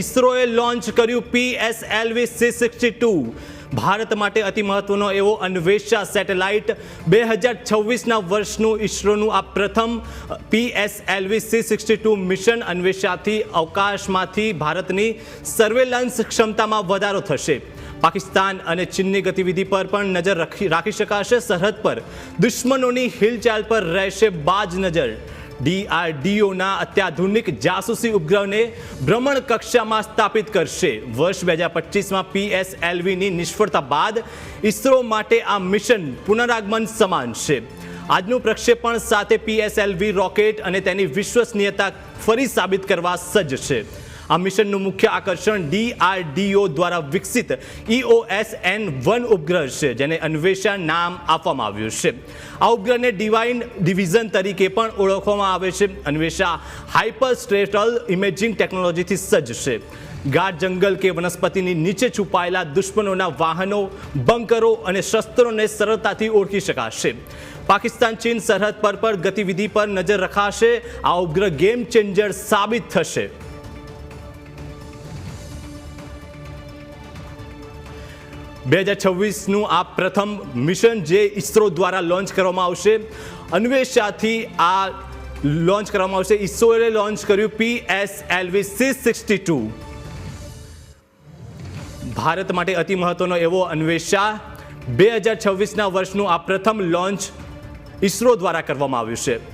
ઇસરોએ launch કર્યું PSLV C sixty two. Bharat માટે અતિ મહત્વનો એવો અન્વેષા સેટેલાઇટ બે હજાર છવ્વીસના વર્ષનું ઇસરોનું આ પ્રથમ PSLV C sixty two mission અન્વેષાથી અવકાશમાંથી ભારતની સર્વેલન્સ ક્ષમતામાં વધારો થશે. પાકિસ્તાન અને ચીનની ગતિવિધિ પર પણ નજર રાખી રાખી શકાશે. સરહદ પર દુશ્મનોની હિલચાલ પર રહેશે બાજ નજર. ડીઆરડીઓના અત્યાધુનિક જાસૂસી ઉપગ્રહને ભ્રમણ કક્ષામાં સ્થાપિત કરશે. વર્ષ બે હજાર પચીસમાં પીએસએલવીની નિષ્ફળતા બાદ ઇસરો માટે આ મિશન પુનરાગમન સમાન છે. આજનું પ્રક્ષેપણ સાથે પીએસએલવી રોકેટ અને તેની વિશ્વસનીયતા ફરી સાબિત કરવા સજ્જ છે. આ મિશનનું મુખ્ય આકર્ષણ ડીઆરડીઓ દ્વારા વિકસિત ઇઓએસ એન વન ઉપગ્રહ છે, જેને અન્વેષા નામ આપવામાં આવ્યું છે. આ ઉપગ્રહને ડિવાઇન ડિવિઝન તરીકે પણ ઓળખવામાં આવે છે. અન્વેષા હાઇપર સ્ટ્રેટલ ઇમેજિંગ ટેકનોલોજીથી સજ્જ છે. ગાઢ જંગલ કે વનસ્પતિની નીચે છુપાયેલા દુશ્મનોના વાહનો, બંકરો અને શસ્ત્રોને સરળતાથી ઓળખી શકાશે. પાકિસ્તાન, ચીન સરહદ પર પર ગતિવિધિ પર નજર રખાશે. આ ઉપગ્રહ ગેમ ચેન્જર સાબિત થશે. બે હજાર છવ્વીસનું આ પ્રથમ મિશન જે ઇસરો દ્વારા લોન્ચ કરવામાં આવશે. અન્વેષાથી આ લોન્ચ કરવામાં આવશે. ઇસરોએ લોન્ચ કર્યું P S LV C sixty two. Bharat માટે અતિ મહત્વનો એવો અન્વેષા બે હજાર છવ્વીસના વર્ષનું આ પ્રથમ લોન્ચ ઇસરો દ્વારા કરવામાં આવ્યું છે.